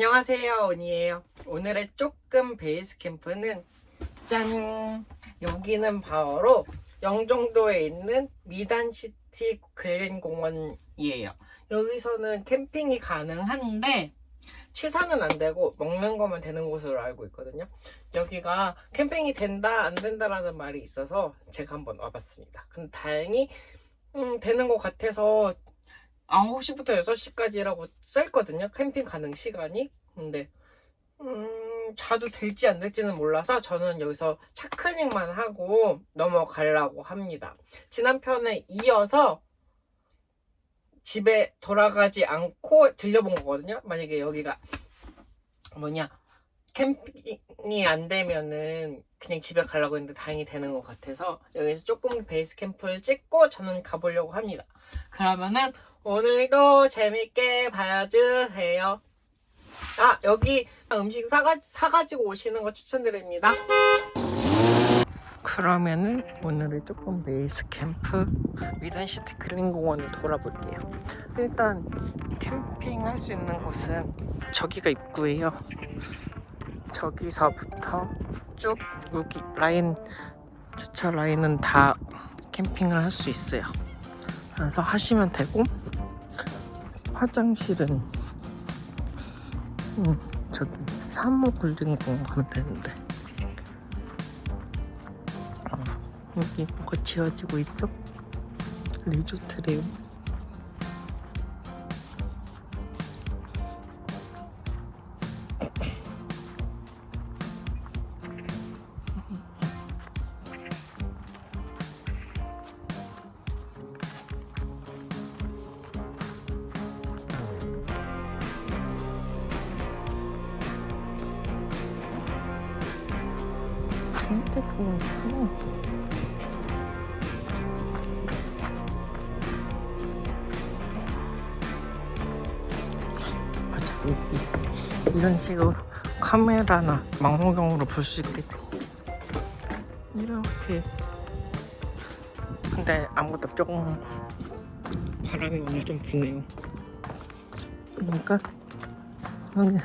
안녕하세요, 온이에요. 오늘의 조금 베이스 캠프는 짠! 여기는 바로 영종도에 있는 미단시티 근린공원이에요. 여기서는 캠핑이 가능한데 취사는 안 되고 먹는 것만 되는 곳으로 알고 있거든요. 여기가 캠핑이 된다 안 된다라는 말이 있어서 제가 한번 와봤습니다. 근데 다행히 음, 되는 것 같아서 9시부터 6시까지라고 써있거든요. 캠핑 가능 시간이. 근데, 음, 자도 될지 안 될지는 몰라서 저는 여기서 차크닝만 하고 넘어가려고 합니다. 지난 편에 이어서 집에 돌아가지 않고 들려본 거거든요. 만약에 여기가 뭐냐, 캠핑이 안 되면은 그냥 집에 가려고 했는데 다행히 되는 것 같아서 여기서 조금 베이스 캠프를 찍고 저는 가보려고 합니다. 그러면은 오늘도 재밌게 봐주세요. 아, 여기 음식 사가, 사가지고 오시는 거 추천드립니다. 그러면은 오늘의 조금 베이스 캠프 위든시티 그린공원을 돌아볼게요. 일단 캠핑할 수 있는 곳은 저기가 입구예요. 저기서부터 쭉 여기 라인 주차 라인은 다 캠핑을 할 수 있어요. 그래서 하시면 되고 화장실은 음, 저기 사무 굴링공원 가면 되는데 어, 여기 뭐가 지어지고 있죠? 리조트래요. 생태공원 있구나. 맞아 여기 이런 식으로 카메라나 망원경으로 볼 수 있게 돼 있어. 이렇게 근데 아무것도 조금 바람이 오늘 좀 부네요. 그러니까 여기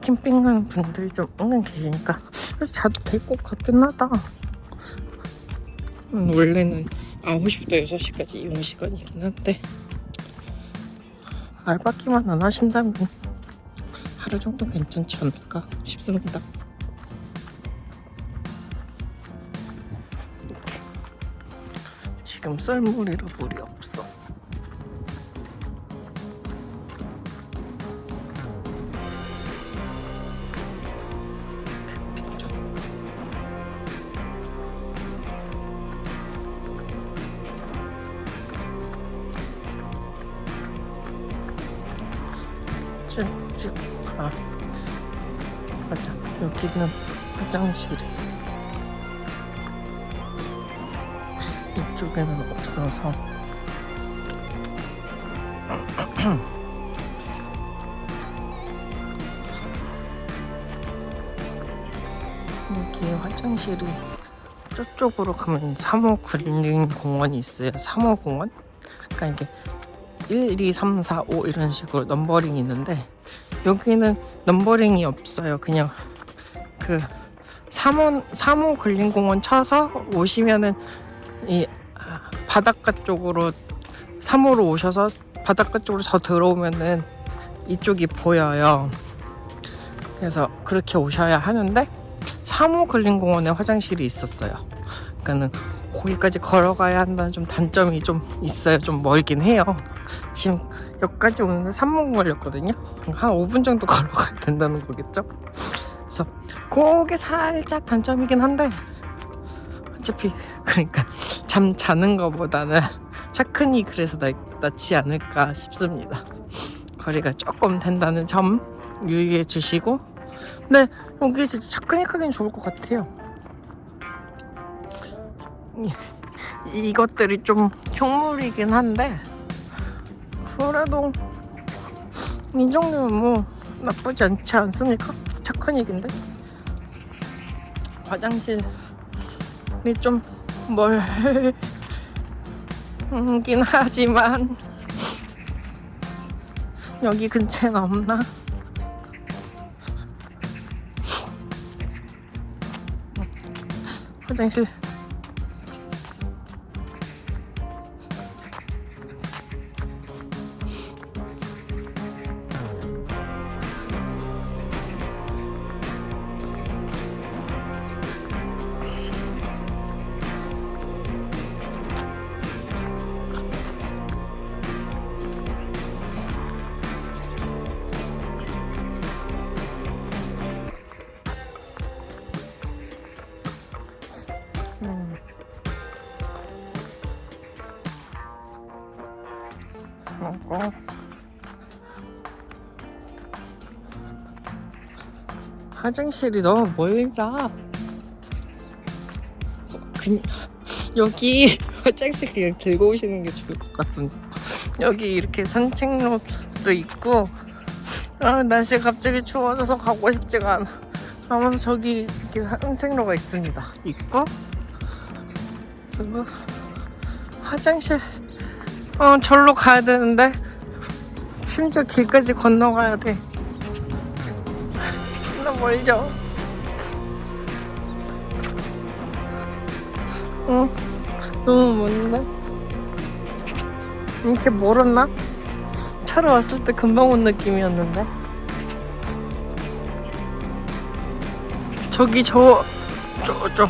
캠핑 가는 분들이 좀 은근 계시니까 그래서 자도 될 것 같긴 하다. 음, 원래는 9시부터 6시까지 이용 시간이긴 한데 알바끼만 안 하신다면 하루 정도 괜찮지 않을까 싶습니다. 지금 썰물이라 물이 없 쭉쭉 가. 맞아. 여기는 화장실이. 이쪽에는 없어서. 여기 화장실이 저쪽으로 가면 3호 그린 공원이 있어요. 3호 공원? 그러니까 이게 1, 2, 3, 4, 5 이런 식으로 넘버링이 있는데 여기는 넘버링이 없어요. 그냥 그 3호, 3호 근린공원 쳐서 오시면은 이 아, 바닷가 쪽으로 3호로 오셔서 바닷가 쪽으로 더 들어오면은 이쪽이 보여요. 그래서 그렇게 오셔야 하는데 3호 근린공원에 화장실이 있었어요. 그러니까는 거기까지 걸어가야 한다는 좀 단점이 좀 있어요. 좀 멀긴 해요. 지금 여기까지 오는데 3분 걸렸거든요. 한 5분 정도 걸어가야 된다는 거겠죠? 그래서 그게 살짝 단점이긴 한데 어차피 그러니까 잠 자는 거보다는 차크니 그래서 나, 낫지 않을까 싶습니다. 거리가 조금 된다는 점 유의해 주시고 근데 여기 진짜 차크닉 하기는 좋을 것 같아요. 이것들이 좀 흉물이긴 한데 그래도 이 정도면 뭐 나쁘지 않지 않습니까? 착한 얘긴데 화장실이 좀 멀긴 하지만 여기 근처엔 없나? 화장실 하고 화장실이 너무 멀다. 그, 여기 화장실 그냥 들고 오시는 게 좋을 것 같습니다. 여기 이렇게 산책로도 있고 아, 날씨 갑자기 추워져서 가고 싶지가 않아. 아무튼 저기 이렇게 산책로가 있습니다. 있고 그리고 화장실 어 절로 가야 되는데 심지어 길까지 건너가야 돼. 나 멀죠. 어 너무 먼데 이렇게 멀었나? 차로 왔을 때 금방 온 느낌이었는데. 저기 저 저 저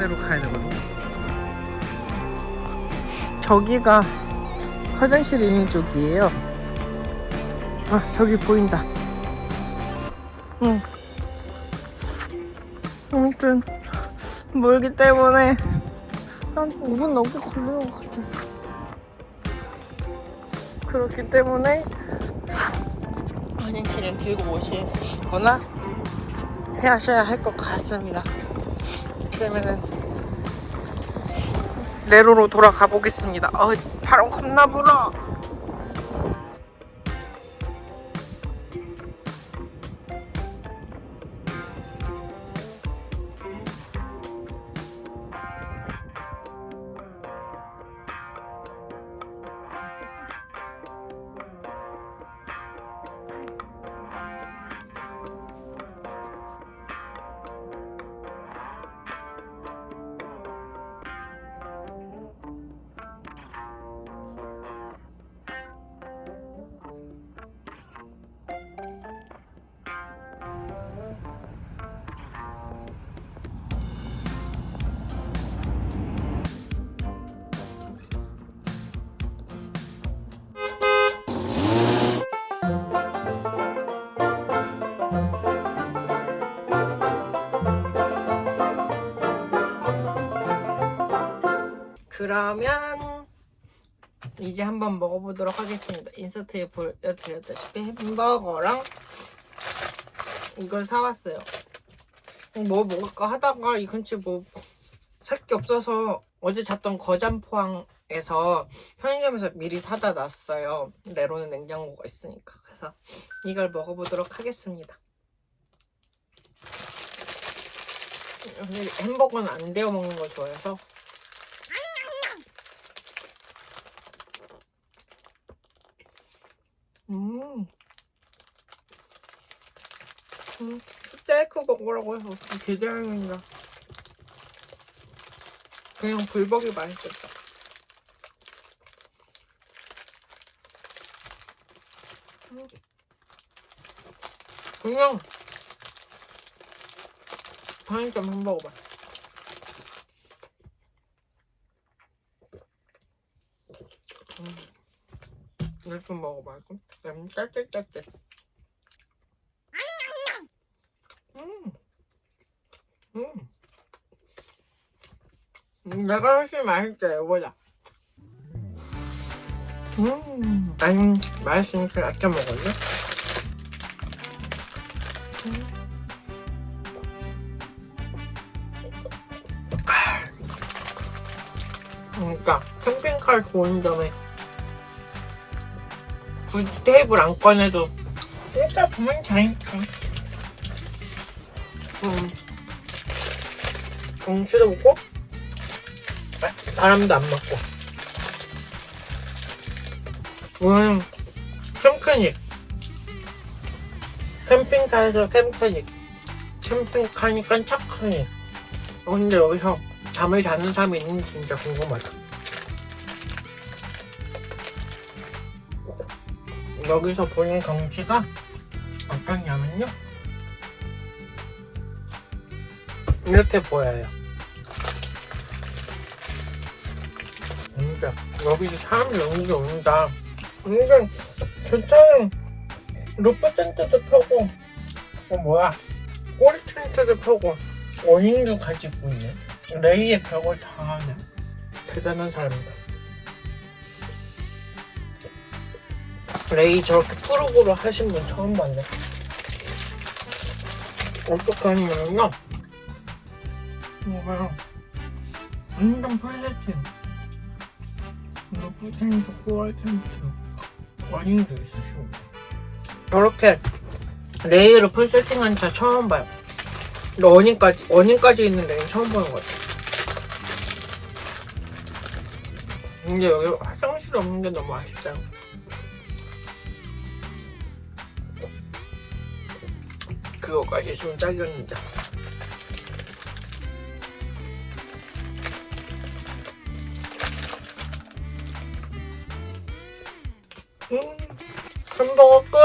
데로 가야 되거든요. 저기가 화장실 있는 쪽이에요. 아 저기 보인다. 응. 아무튼 멀기 때문에 한 5분 넘게 걸리는 것 같아. 그렇기 때문에 화장실을 들고 오시거나 하셔야 할 것 같습니다. 그러면은 레로로 돌아가 보겠습니다. 어, 바람 겁나 불어. 그러면 이제 한번 먹어보도록 하겠습니다. 인서트에 보여드렸다시피 햄버거랑 이걸 사왔어요. 뭐 먹을까 하다가 이 근처에 뭐 살 게 없어서 어제 잤던 거잠포항에서 편의점에서 미리 사다 놨어요. 레로는 냉장고가 있으니까. 그래서 이걸 먹어보도록 하겠습니다. 근데 햄버거는 안 데워 먹는 걸 좋아해서 음. 음, 스테이크 먹으라고 해서 기대하는데 그냥 불고기 맛있겠다. 음. 그냥 편의점 햄버거 맛. 이거 좀 먹어봐야지. 음, 짤짤짤짤. 음. 음. 음, 내가 훨씬 맛있죠, 이거보다. 음. 아니, 맛있으니까 아껴 먹을래? 그러니까 캠핑카 좋은 점에 굳이 테이블 안 꺼내도 일단 보면 되니까 음. 공치도 먹고 아, 바람도 안 맞고. 이거는 캠크닉. 캠핑카에서 캠핑카니 캠핑카니까 착하니. 어, 근데 여기서 잠을 자는 사람이 있는지 진짜 궁금하다 여기서 보는 경치가 어떠냐면요. 이렇게 보여요. 진짜 여기 사람들이 은근 온다. 은근 주차는 루프 텐트도 펴고 어 뭐야? 꼬리 텐트도 펴고 어닝도 가지고 있네 레이의 벽을 다 하네 대단한 사람이다 레이 저렇게 프로그로 하신 분 처음 봤네 어떻게 하냐면요 이거요 완전 풀세팅 루프 텐트, 꼬리 텐트 어닝도 있으시고 저렇게 레이로 풀 세팅한 차 처음 봐요. 근데 어닝까지, 어닝까지 있는 레이는 처음 보는 것 같아요. 근데 여기 화장실 없는 게 너무 아쉽다. 그거까지 있으면 딱이었는데. 음, 햄버거 끝!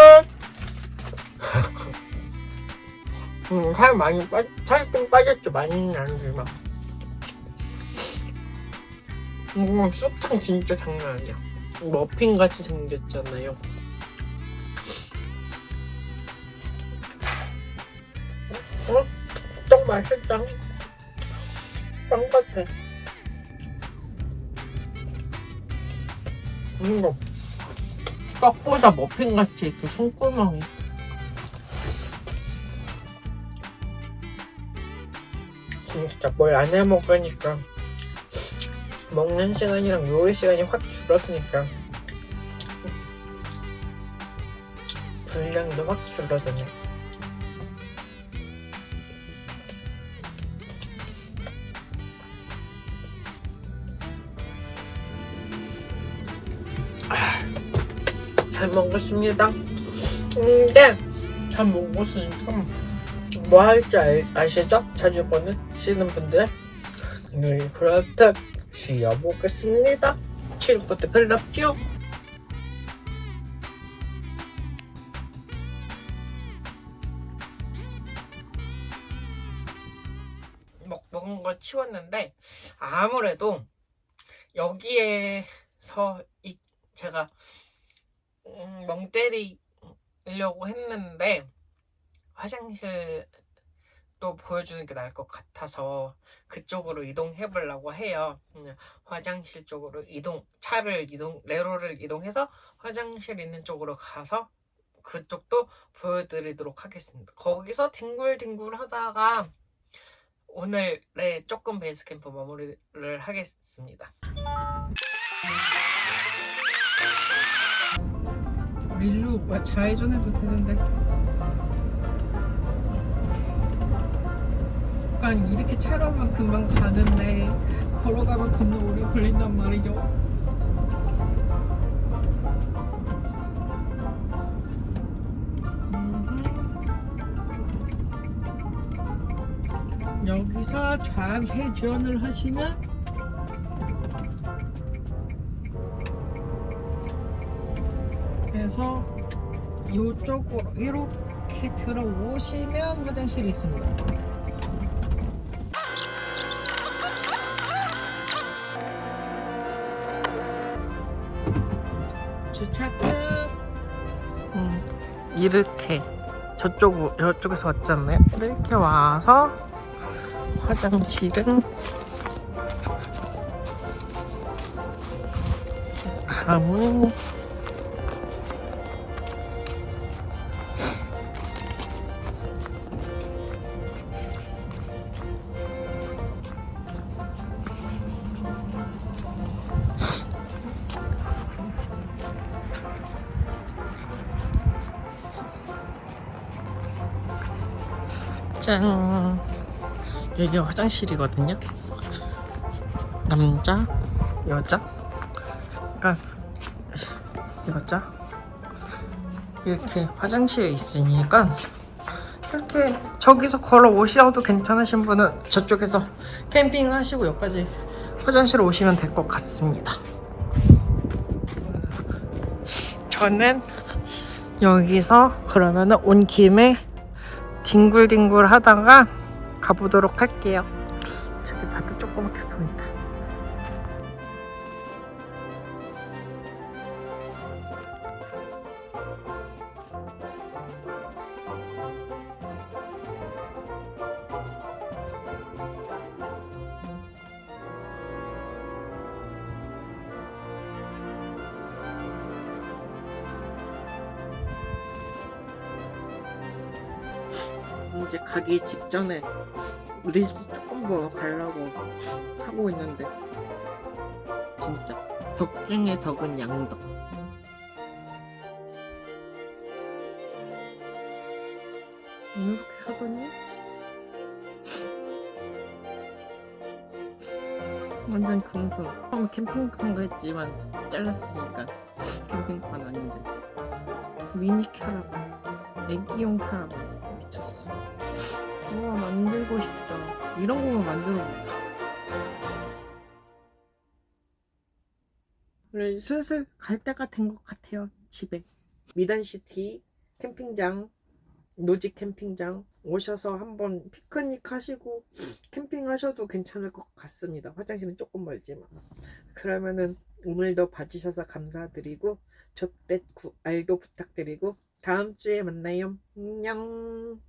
음, 살 많이 빠, 살좀 빠졌죠. 많이는 아니지만. 음, 쑥탕 진짜 장난 아니야. 머핀 같이 생겼잖아요. 맛있다. 빵 같아. 이거 떡보다 머핀 같이 이렇게 손구멍이. 진짜 뭘 안 해 먹으니까 먹는 시간이랑 요리 시간이 확 줄어드니까 분량도 확 줄어드네. 잘 먹었습니다. 근데 잘 먹었으니까 뭐 할 줄 아시죠? 자주 보는 시는 분들 오늘 그렇다 쉬어보겠습니다. 치울 것도 별로 없죠? 먹, 먹은 거 치웠는데 아무래도 여기에서 이, 제가 음, 멍 때리려고 했는데 화장실 또 보여주는 게 나을 것 같아서 그쪽으로 이동해 보려고 해요. 그냥 화장실 쪽으로 이동, 차를 이동, 레로를 이동해서 화장실 있는 쪽으로 가서 그쪽도 보여드리도록 하겠습니다. 거기서 뒹굴뒹굴 하다가 오늘의 조금 베이스 캠프 마무리를 하겠습니다. 밀루 좌회전해도 되는데 약간 이렇게 차로 오면 금방 가는데 걸어가면 겁나 오래 걸린단 말이죠. 여기서 좌회전을 하시면 그래서 이쪽으로 이렇게 들어오시면 화장실이 있습니다. 주차 끝. 음, 이렇게 저쪽 저쪽에서 왔잖아요. 이렇게 와서 화장실은 가문 짠 여기 화장실이거든요. 남자 여자? 그러니까 여자? 이렇게 화장실에 있으니까 이렇게 저기서 걸어 오셔도 괜찮으신 분은 저쪽에서 캠핑 하시고 여기까지 화장실 오시면 될 것 같습니다. 저는 여기서 그러면은 온 김에 뒹굴뒹굴 하다가 가보도록 할게요. 저기 바다 조그맣게 보인다. 직전에 릴스 조금 더 가려고 하고 있는데. 진짜? 덕 중에 덕은 양덕. 이렇게 하더니? 완전 금손 처음에 캠핑카인가 했지만 잘랐으니까 캠핑카는 아닌데. 미니 캐러반 애기용 캐러반 우와 만들고 싶다. 이런 거만 만들어. 싶다 그래 슬슬 갈 때가 된 것 같아요 집에. 미단시티 캠핑장 노지 캠핑장 오셔서 한번 피크닉 하시고 캠핑 하셔도 괜찮을 것 같습니다. 화장실은 조금 멀지만. 그러면은 오늘도 봐주셔서 감사드리고 저때 알도 부탁드리고 다음 주에 만나요. 안녕